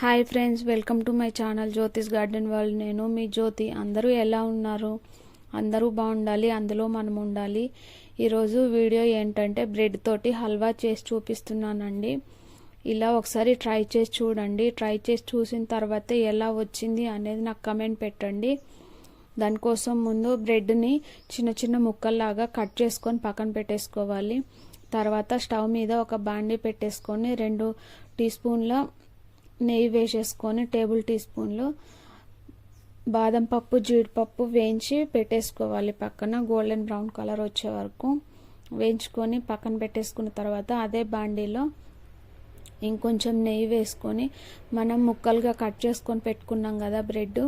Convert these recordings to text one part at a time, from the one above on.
Hi friends welcome to my channel Jyotish garden world నేను మీ జ్యోతి. అందరూ ఎలా ఉన్నారు? అందరూ బాగుండాలి అందులో మనం ఉండాలి. ఈరోజు వీడియో ఏంటంటే బ్రెడ్ తోటి హల్వా చేసి చూపిస్తున్నానండి. ఇలా ఒకసారి ట్రై చేసి చూడండి. ట్రై చేసి చూసిన తర్వాత ఎలా వచ్చింది అనేది నాకు కమెంట్ పెట్టండి. దానికోసం ముందు బ్రెడ్ని చిన్న చిన్న ముక్కల్లాగా కట్ చేసుకొని పక్కన పెట్టేసుకోవాలి. తర్వాత స్టవ్ మీద ఒక బాండీ పెట్టేసుకొని రెండు టీ స్పూన్ల నెయ్యి వేసేసుకొని టేబుల్ టీ స్పూన్లు బాదం పప్పు జీడిపప్పు వేయించి పెట్టేసుకోవాలి పక్కన. గోల్డెన్ బ్రౌన్ కలర్ వచ్చే వరకు వేయించుకొని పక్కన పెట్టేసుకున్న తర్వాత అదే బాండీలో ఇంకొంచెం నెయ్యి వేసుకొని మనం ముక్కలుగా కట్ చేసుకొని పెట్టుకున్నాం కదా బ్రెడ్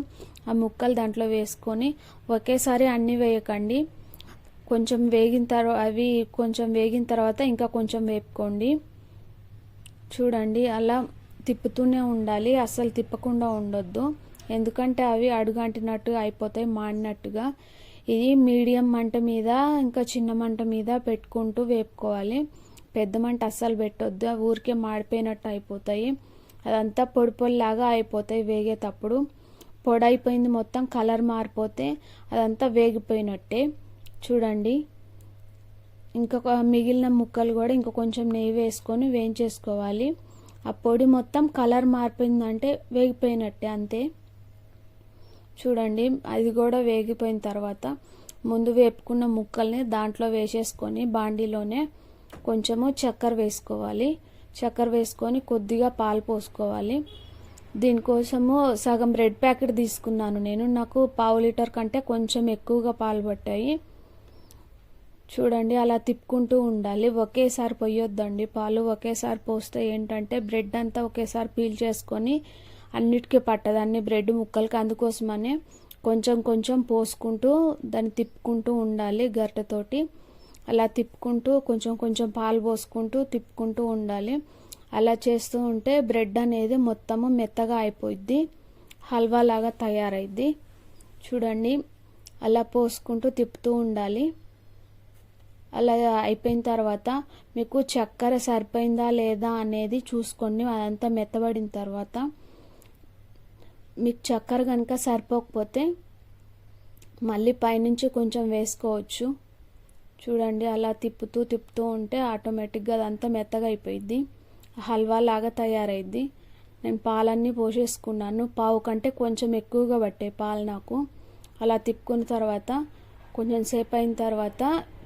ఆ ముక్కలు దాంట్లో వేసుకొని ఒకేసారి అన్నీ వేయకండి. కొంచెం వేగిన తర్వాత అవి కొంచెం వేగిన తర్వాత ఇంకా కొంచెం వేపుకోండి. చూడండి అలా తిప్పుతూనే ఉండాలి అస్సలు తిప్పకుండా ఉండొద్దు. ఎందుకంటే అవి అడుగంటినట్టు అయిపోతాయి మాడినట్టుగా. ఇది మీడియం మంట మీద ఇంకా చిన్న మంట మీద పెట్టుకుంటూ వేపుకోవాలి. పెద్ద మంట అస్సలు పెట్టొద్దు ఊరికే మాడిపోయినట్టు అయిపోతాయి. అదంతా పొడి పొడిలాగా అయిపోతాయి వేగేటప్పుడు. పొడి అయిపోయింది మొత్తం కలర్ మారిపోతే అదంతా వేగిపోయినట్టే. చూడండి. ఇంకా మిగిలిన ముక్కలు కూడా ఇంకా కొంచెం నెయ్యి వేసుకొని వేయించేసుకోవాలి. ఆ పొడి మొత్తం కలర్ మారిపోయిందంటే వేగిపోయినట్టే అంతే. చూడండి అది కూడా వేగిపోయిన తర్వాత ముందు వేపుకున్న ముక్కల్ని దాంట్లో వేసేసుకొని బాండీలోనే కొంచెము చక్కెర వేసుకోవాలి. చక్కెర వేసుకొని కొద్దిగా పాలు పోసుకోవాలి. దీనికోసము సగం బ్రెడ్ ప్యాకెట్ తీసుకున్నాను నేను. నాకు పావు లీటర్ కంటే కొంచెం ఎక్కువగా పాలు పట్టాయి. చూడండి అలా తిప్పుకుంటూ ఉండాలి. ఒకేసారి పొయ్యొద్దండి. పాలు ఒకేసారి పోస్తే ఏంటంటే బ్రెడ్ అంతా ఒకేసారి పీల్ చేసుకొని అన్నిటికీ పట్టదు. అన్ని బ్రెడ్ ముక్కలకి అందుకోసమనే కొంచెం కొంచెం పోసుకుంటూ దాన్ని తిప్పుకుంటూ ఉండాలి గరిటెతోటి. అలా తిప్పుకుంటూ కొంచెం కొంచెం పాలు పోసుకుంటూ తిప్పుకుంటూ ఉండాలి. అలా చేస్తూ ఉంటే బ్రెడ్ అనేది మొత్తము మెత్తగా అయిపోయిద్ది. హల్వా లాగా తయారైద్ది. చూడండి అలా పోసుకుంటూ తిప్పుతూ ఉండాలి. అలా అయిపోయిన తర్వాత మీకు చక్కెర సరిపోయిందా లేదా అనేది చూసుకోండి అదంతా మెత్తబడిన తర్వాత మీకు చక్కెర కనుక సరిపోకపోతే మళ్ళీ పైనుంచి కొంచెం వేసుకోవచ్చు. చూడండి అలా తిప్పుతూ తిప్పుతూ ఉంటే ఆటోమేటిక్గా అదంతా మెత్తగా అయిపోయింది హల్వా లాగా తయారైద్ది. నేను పాలన్నీ పోసేసుకున్నాను. పావు కంటే కొంచెం ఎక్కువగా పట్టే పాలు నాకు. అలా తిప్పుకున్న తర్వాత కొంచెం సేపు అయిన తర్వాత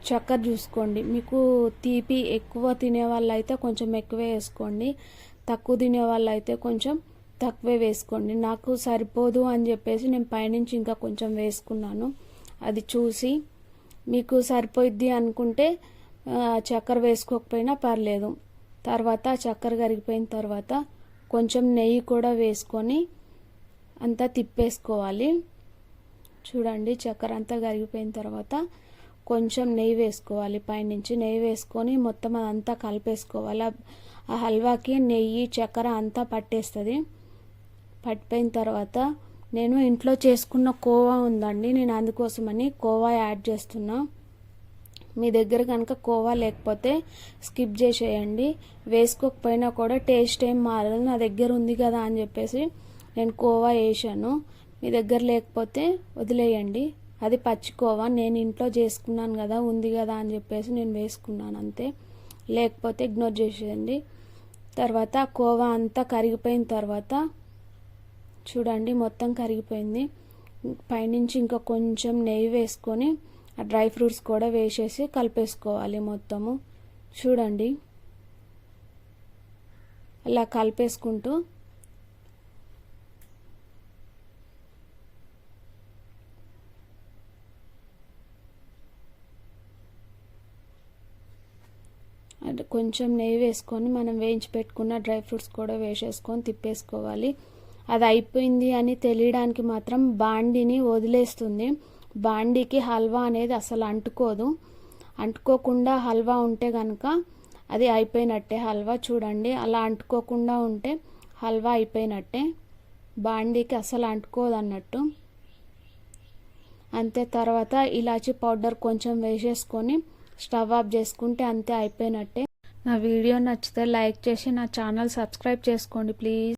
చక్కెర చూసుకోండి. మీకు తీపి ఎక్కువ తినే వాళ్ళు అయితే కొంచెం ఎక్కువే వేసుకోండి. తక్కువ తినే వాళ్ళు అయితే కొంచెం తక్కువే వేసుకోండి. నాకు సరిపోదు అని చెప్పేసి నేను పైనుంచి ఇంకా కొంచెం వేసుకున్నాను. అది చూసి మీకు సరిపోయిద్ది అనుకుంటే చక్కెర వేసుకోకపోయినా పర్లేదు. తర్వాత చక్కెర కరిగిపోయిన తర్వాత కొంచెం నెయ్యి కూడా వేసుకొని అంతా తిప్పేసుకోవాలి. చూడండి చక్కెర అంతా కరిగిపోయిన తర్వాత కొంచెం నెయ్యి వేసుకోవాలి పైనుంచి నెయ్యి వేసుకొని మొత్తం అదంతా కలిపేసుకోవాలి. ఆ హల్వాకి నెయ్యి చక్కెర అంతా పట్టేస్తుంది. పట్టిపోయిన తర్వాత నేను ఇంట్లో చేసుకున్న కోవా ఉందండి. నేను అందుకోసమని కోవా యాడ్ చేస్తున్నా. మీ దగ్గర కనుక కోవా లేకపోతే స్కిప్ చేసేయండి. వేసుకోకపోయినా కూడా టేస్ట్ ఏం మారదు. నా దగ్గర ఉంది కదా అని చెప్పేసి నేను కోవా వేసాను. మీ దగ్గర లేకపోతే వదిలేయండి. అది పచ్చికోవా? నేను ఇంట్లో చేసుకున్నాను కదా ఉంది కదా అని చెప్పేసి నేను వేసుకున్నాను అంతే. లేకపోతే ఇగ్నోర్ చేసేయండి. తర్వాత కోవా అంతా కరిగిపోయిన తర్వాత చూడండి మొత్తం కరిగిపోయింది. పైనుంచి ఇంకా కొంచెం నెయ్యి వేసుకొని ఆ డ్రై ఫ్రూట్స్ కూడా వేసేసి కలిపేసుకోవాలి మొత్తము. చూడండి. అలా కలిపేసుకుంటూ అంటే కొంచెం నెయ్యి వేసుకొని మనం వేయించి పెట్టుకున్న డ్రై ఫ్రూట్స్ కూడా వేసేసుకొని తిప్పేసుకోవాలి. అది అయిపోయింది అని తెలియడానికి మాత్రం బాండిని వదిలేస్తుంది. బాండీకి హల్వా అనేది అసలు అంటుకోదు. అంటుకోకుండా హల్వా ఉంటే కనుక అది అయిపోయినట్టే. హల్వా చూడండి అలా అంటుకోకుండా ఉంటే హల్వా అయిపోయినట్టే. బాండీకి అసలు అంటుకోదు అన్నట్టు. అంతే తర్వాత ఇలాచీ పౌడర్ కొంచెం వేసేసుకొని స్టవ్ ఆఫ్ చేసుకుంటే అంతే అయిపోయినట్టే. నా వీడియో నచ్చితే లైక్ చేసి నా ఛానల్ సబ్స్క్రైబ్ చేసుకోండి ప్లీజ్.